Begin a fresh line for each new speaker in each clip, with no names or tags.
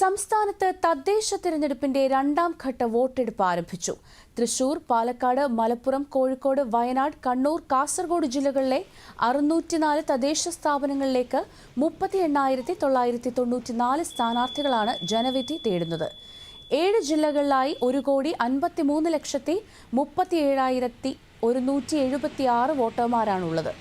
സംസ്ഥാനത്ത് തദ്ദേശ തിരഞ്ഞെടുപ്പിന്റെ രണ്ടാം ഘട്ട വോട്ടെടുപ്പ് ആരംഭിച്ചു. തൃശൂർ പാലക്കാട് മലപ്പുറം കോഴിക്കോട് വയനാട് കണ്ണൂർ കാസർഗോഡ് ജില്ലകളിലെ അറുന്നൂറ്റിനാല് തദ്ദേശ സ്ഥാപനങ്ങളിലേക്ക് മുപ്പത്തി എണ്ണായിരത്തി തൊള്ളായിരത്തി തൊണ്ണൂറ്റിനാല് സ്ഥാനാർത്ഥികളാണ് ജനവിധി തേടുന്നത്. ഏഴ് ജില്ലകളിലായി ഒരു കോടി അൻപത്തിമൂന്ന് ലക്ഷത്തി മുപ്പത്തി ഏഴായിരത്തി ഒരുന്നൂറ്റി എഴുപത്തി ആറ് വോട്ടർമാരാണുള്ളത്.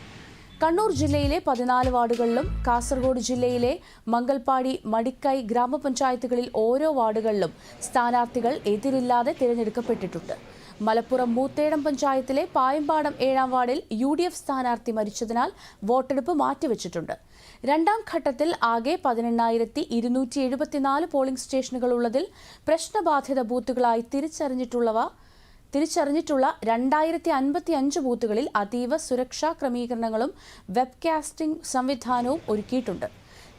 കണ്ണൂർ ജില്ലയിലെ പതിനാല് വാർഡുകളിലും കാസർഗോഡ് ജില്ലയിലെ മംഗൽപാടി മടിക്കൈ ഗ്രാമപഞ്ചായത്തുകളിൽ ഓരോ വാർഡുകളിലും സ്ഥാനാർത്ഥികൾ എതിരില്ലാതെ തിരഞ്ഞെടുക്കപ്പെട്ടിട്ടുണ്ട്. മലപ്പുറം മൂത്തേടം പഞ്ചായത്തിലെ പായമ്പാടം ഏഴാം വാർഡിൽ യു ഡി എഫ് സ്ഥാനാർത്ഥി മരിച്ചതിനാൽ വോട്ടെടുപ്പ് മാറ്റിവെച്ചിട്ടുണ്ട്. രണ്ടാം ഘട്ടത്തിൽ ആകെ പതിനെണ്ണായിരത്തി ഇരുന്നൂറ്റി എഴുപത്തിനാല് പോളിംഗ് സ്റ്റേഷനുകളുള്ളതിൽ പ്രശ്നബാധിത ബൂത്തുകളായി തിരിച്ചറിഞ്ഞിട്ടുള്ളവ തിരിച്ചറിഞ്ഞിട്ടുള്ള രണ്ടായിരത്തി അൻപത്തി അഞ്ച് ബൂത്തുകളിൽ അതീവ സുരക്ഷാ ക്രമീകരണങ്ങളും വെബ്കാസ്റ്റിംഗ് സംവിധാനവും ഒരുക്കിയിട്ടുണ്ട്.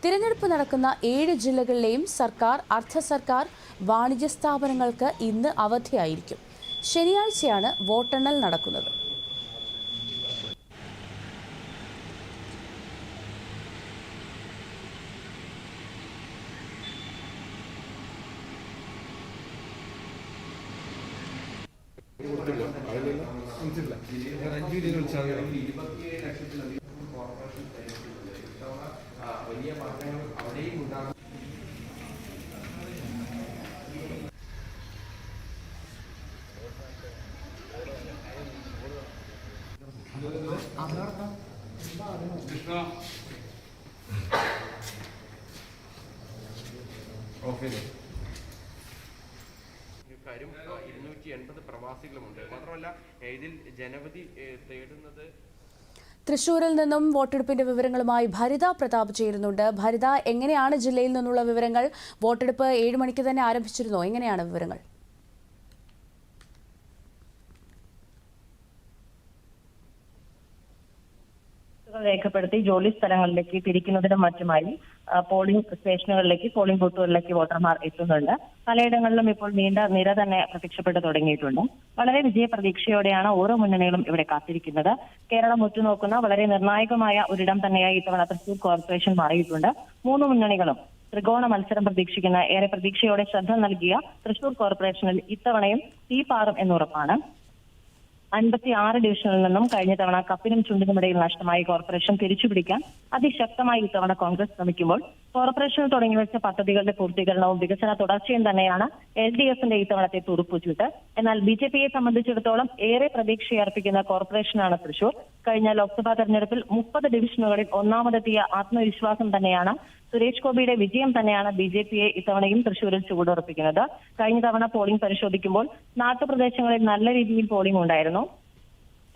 തിരഞ്ഞെടുപ്പ് നടക്കുന്ന ഏഴ് ജില്ലകളിലെയും സർക്കാർ അർദ്ധ സർക്കാർ വാണിജ്യ സ്ഥാപനങ്ങൾക്ക് ഇന്ന് അവധിയായിരിക്കും. ശനിയാഴ്ചയാണ് വോട്ടെണ്ണൽ നടക്കുന്നത്. വിളിച്ചിട്ടില്ല അഞ്ച് മില്യൺ വിളിച്ചാൽ വലിയ മാറ്റങ്ങൾ അവിടെയും ഉണ്ടാകും. കൃഷ്ണ.
ഓക്കെ കാര്യം ഇരുന്നൂറ്റി എൺപത് പ്രവാസികളുമുണ്ട്. മാത്രമല്ല ഇതിൽ ജനവധി തേടുന്നത്
തൃശൂരിൽ നിന്നും വോട്ടെടുപ്പിന്റെ വിവരങ്ങളുമായി ഭരിത പ്രതാപ് ചേരുന്നുണ്ട്. ഭരിത എങ്ങനെയാണ് ജില്ലയിൽ നിന്നുള്ള വിവരങ്ങൾ? വോട്ടെടുപ്പ് ഏഴ് മണിക്ക് തന്നെ ആരംഭിച്ചിരുന്നോ? എങ്ങനെയാണ് വിവരങ്ങൾ?
രേഖപ്പെടുത്തി ജോലി സ്ഥലങ്ങളിലേക്ക് തിരിക്കുന്നതിനും മറ്റുമായി പോളിംഗ് സ്റ്റേഷനുകളിലേക്ക് പോളിംഗ് ബൂത്തുകളിലേക്ക് വോട്ടർമാർ എത്തുന്നുണ്ട്. പലയിടങ്ങളിലും ഇപ്പോൾ നീണ്ട നിര തന്നെ പ്രത്യക്ഷപ്പെട്ടു തുടങ്ങിയിട്ടുണ്ട്. വളരെ വിജയപ്രതീക്ഷയോടെയാണ് ഓരോ മുന്നണികളും ഇവിടെ കാത്തിരിക്കുന്നത്. കേരളം ഉറ്റുനോക്കുന്ന വളരെ നിർണായകമായ ഒരിടം തന്നെയായി ഇത്തവണ തൃശൂർ കോർപ്പറേഷൻ മാറിയിട്ടുണ്ട്. മൂന്ന് മുന്നണികളും ത്രികോണ മത്സരം പ്രതീക്ഷിക്കുന്ന ഏറെ പ്രതീക്ഷയോടെ ശ്രദ്ധ നൽകിയ തൃശൂർ കോർപ്പറേഷനിൽ ഇത്തവണയും തീ പാറും എന്നുറപ്പാണ് അൻപത്തി ആറ് ഡിവിഷനിൽ നിന്നും കഴിഞ്ഞ തവണ കപ്പിനും ചുണ്ടിനും ചുണ്ടിനുമിടയിൽ നഷ്ടമായി കോർപ്പറേഷൻ തിരിച്ചുപിടിക്കാൻ അതിശക്തമായി ഇത്തവണ കോൺഗ്രസ് ശ്രമിക്കുമ്പോൾ കോർപ്പറേഷനിൽ തുടങ്ങിവെച്ച പദ്ധതികളുടെ പൂർത്തീകരണവും വികസന തുടർച്ചയും തന്നെയാണ് എൽ ഡി എഫിന്റെ ഇത്തവണത്തെ തുറുപ്പുചീട്ട് എന്നാൽ ബി ജെ പിയെ സംബന്ധിച്ചിടത്തോളം ഏറെ പ്രതീക്ഷയർപ്പിക്കുന്ന കോർപ്പറേഷനാണ് തൃശൂർ. കഴിഞ്ഞ ലോക്സഭാ തെരഞ്ഞെടുപ്പിൽ മുപ്പത് ഡിവിഷനുകളിൽ ഒന്നാമതെത്തിയ ആത്മവിശ്വാസം തന്നെയാണ് സുരേഷ് ഗോപിയുടെ വിജയം തന്നെയാണ് ബി ജെ പിയെ ഇത്തവണയും തൃശൂരിൽ ചുവടുറപ്പിക്കുന്നത്. കഴിഞ്ഞ തവണ പോളിംഗ് പരിശോധിക്കുമ്പോൾ നാട്ടുപ്രദേശങ്ങളിൽ നല്ല രീതിയിൽ പോളിംഗ് ഉണ്ടായിരുന്നു.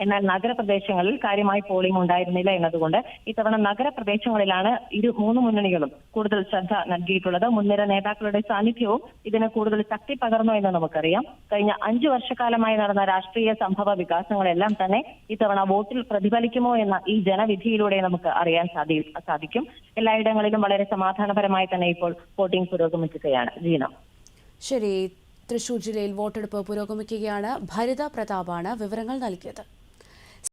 എന്നാൽ നഗരപ്രദേശങ്ങളിൽ കാര്യമായി പോളിംഗ് ഉണ്ടായിരുന്നില്ല എന്നതുകൊണ്ട് ഇത്തവണ നഗരപ്രദേശങ്ങളിലാണ് ഇരു മൂന്ന് മുന്നണികളും കൂടുതൽ ശ്രദ്ധ നൽകിയിട്ടുള്ളത്. മുൻനിര നേതാക്കളുടെ സാന്നിധ്യവും ഇതിന് കൂടുതൽ ശക്തി പകർന്നു എന്ന് നമുക്കറിയാം. കഴിഞ്ഞ അഞ്ചു വർഷക്കാലമായി നടന്ന രാഷ്ട്രീയ സംഭവ വികാസങ്ങളെല്ലാം തന്നെ ഇത്തവണ വോട്ടിൽ പ്രതിഫലിക്കുമോ എന്ന ഈ ജനവിധിയിലൂടെ നമുക്ക് അറിയാൻ സാധി സാധിക്കും. എല്ലായിടങ്ങളിലും വളരെ സമാധാനപരമായി തന്നെ ഇപ്പോൾ വോട്ടിംഗ് പുരോഗമിക്കുകയാണ്. ജീന.
ശരി തൃശൂർ ജില്ലയിൽ വോട്ടെടുപ്പ് പുരോഗമിക്കുകയാണ്. ഭരിത പ്രതാപാണ് വിവരങ്ങൾ നൽകിയത്.